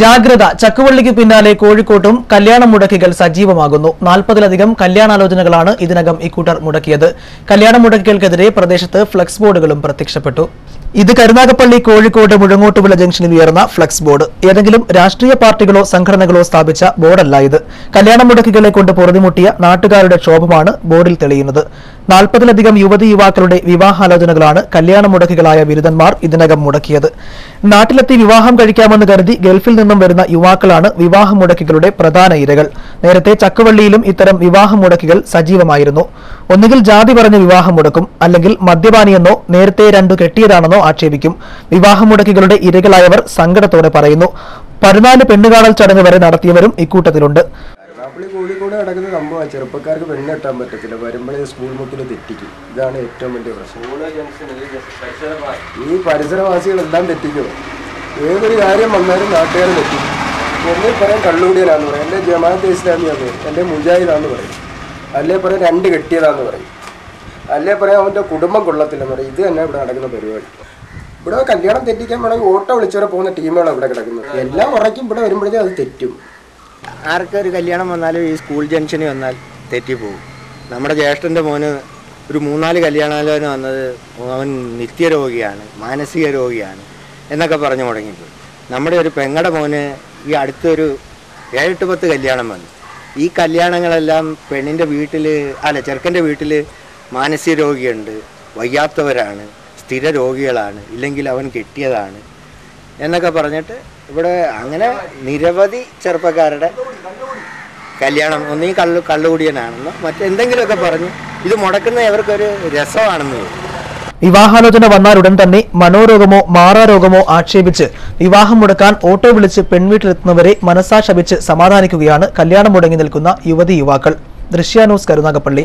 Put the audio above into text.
ജാഗ്രത ചക്കുവള്ളിക്ക് പിന്നാലെ കോഴിക്കോട്ടും കല്യാണ മുടക്കികൾ സജീവമാകുന്നു. നാൽപ്പതിലധികം കല്യാണാലോചനകളാണ് ഇതിനകം ഇക്കൂട്ടർ മുടക്കിയത്. കല്യാണ മുടക്കികൾക്കെതിരെ പ്രദേശത്ത് ഫ്ലക്സ് ബോർഡുകളും പ്രത്യക്ഷപ്പെട്ടു. ഇത് കരുനാഗപ്പള്ളി കോഴിക്കോട് മുഴങ്ങോട്ടുവിള ജംഗ്ഷനിൽ ഉയർന്ന ഫ്ലക്സ് ബോർഡ്. ഏതെങ്കിലും രാഷ്ട്രീയ പാർട്ടികളോ സംഘടനകളോ സ്ഥാപിച്ച ബോർഡല്ല ഇത്. കല്യാണ മുടക്കികളെ കൊണ്ട് പൊറുതിമുട്ടിയ നാട്ടുകാരുടെ ക്ഷോഭമാണ് ബോർഡിൽ തെളിയുന്നത്. നാൽപ്പതിലധികം യുവതി യുവാക്കളുടെ വിവാഹാലോചനകളാണ് കല്യാണ മുടക്കികളായ ബിരുദന്മാർ ഇതിനകം മുടക്കിയത്. നാട്ടിലെത്തി വിവാഹം കഴിക്കാമെന്ന് കരുതി ഗൾഫിൽ നിന്നും വരുന്ന യുവാക്കളാണ് വിവാഹ മുടക്കികളുടെ പ്രധാന ഇരകൾ. നേരത്തെ ചക്കവള്ളിയിലും ഇത്തരം വിവാഹ മുടക്കികൾ സജീവമായിരുന്നു. ഒന്നുകിൽ ജാതി പറഞ്ഞ് വിവാഹം മുടക്കും അല്ലെങ്കിൽ മദ്യപാനിയെന്നോ നേരത്തെ രണ്ടു കെട്ടിയതാണെന്നോ ആക്ഷേപിക്കും. വിവാഹം മുടക്കികളുടെ ഇരകളായവർ സങ്കടത്തോടെ പറയുന്നു. പതിനാല് പെണ്ണുകാണൽ ചടങ്ങ് വരെ നടത്തിയവരും ഇക്കൂട്ടത്തിലുണ്ട്. കൂടി കൂടി നടക്കുന്ന സംഭവം ചെറുപ്പക്കാർക്ക് പെണ്ണ് കെട്ടാൻ പറ്റത്തില്ല. വരുമ്പോഴേ സ്കൂൾ മുക്കിൽ തെറ്റിക്കും. ഇതാണ് ഏറ്റവും വലിയ പ്രശ്നം. ഈ പരിസരവാസികളെല്ലാം തെറ്റിക്കും. ഏതൊരു കാര്യം വന്നാലും നാട്ടുകാർ തെറ്റിക്കും. എന്നെ പറയാൻ കള്ളുകൂടിയനാന്ന് പറയും. എന്റെ ജമാഅത്ത് ഇസ്ലാമിയാന്ന് പറയും. എന്റെ മുജാഹിദാന്ന് പറയും. അല്ലേ പറയാൻ രണ്ട് കെട്ടിയതാന്ന് പറയും. അല്ലേ പറയാൻ അവന്റെ കുടുംബം കൊള്ളത്തില്ലെന്ന് പറയും. ഇത് തന്നെ ഇവിടെ നടക്കുന്ന പരിപാടി. ഇവിടെ കല്യാണം തെറ്റിക്കാൻ വേണമെങ്കിൽ ഓട്ടോ വിളിച്ചവരെ പോകുന്ന ടീമുകളാണ് ഇവിടെ കിടക്കുന്നത്. എല്ലാം ഉറയ്ക്കും. ഇവിടെ വരുമ്പോഴേ അത് തെറ്റും. ആർക്കൊരു കല്യാണം വന്നാലും ഈ സ്കൂൾ ജംഗ്ഷനിൽ വന്നാൽ തെറ്റിപ്പോവും നമ്മുടെ ജ്യേഷ്ഠന്റെ മോന് ഒരു മൂന്നാൽ കല്യാണാലോചന വന്നത് അവൻ നിത്യരോഗിയാണ് മാനസിക രോഗിയാണ് എന്നൊക്കെ പറഞ്ഞു മുടങ്ങിപ്പോയി. നമ്മുടെ ഒരു പെങ്ങടെ മോന് ഈ അടുത്തൊരു ഏഴെട്ട് പത്ത് കല്യാണം വന്നു. ഈ കല്യാണങ്ങളെല്ലാം പെണ്ണിന്റെ വീട്ടിൽ അല്ല ചെറുക്കന്റെ വീട്ടിൽ മാനസിക രോഗിയുണ്ട്. വയ്യാത്തവരാണ്. സ്ഥിര രോഗികളാണ്. ഇല്ലെങ്കിൽ അവൻ കെട്ടിയതാണ്. എന്നൊക്കെ പറഞ്ഞിട്ട് ഇവിടെ അങ്ങനെ നിരവധി ചെറുപ്പക്കാരുടെ കല്യാണം. ഒന്നീ കള്ളു കള്ളുകുടിയനാണെന്നോ മറ്റെന്തെങ്കിലുമൊക്കെ പറഞ്ഞ് ഇത് മുടക്കുന്ന ഇവർക്കൊരു രസമാണെന്ന് തോന്നുന്നു. വിവാഹാലോചന വന്നാലുടൻ തന്നെ മനോരോഗമോ മാറാരോഗമോ ആക്ഷേപിച്ച് വിവാഹം മുടക്കാൻ ഓട്ടോ വിളിച്ച് പെൺവീട്ടിലെത്തുന്നവരെ മനസ്സാ ശപിച്ച് സമാധാനിക്കുകയാണ് കല്യാണം മുടങ്ങി നിൽക്കുന്ന യുവതി യുവാക്കൾ. ദൃശ്യാനൂസ് കരുനാഗപ്പള്ളി.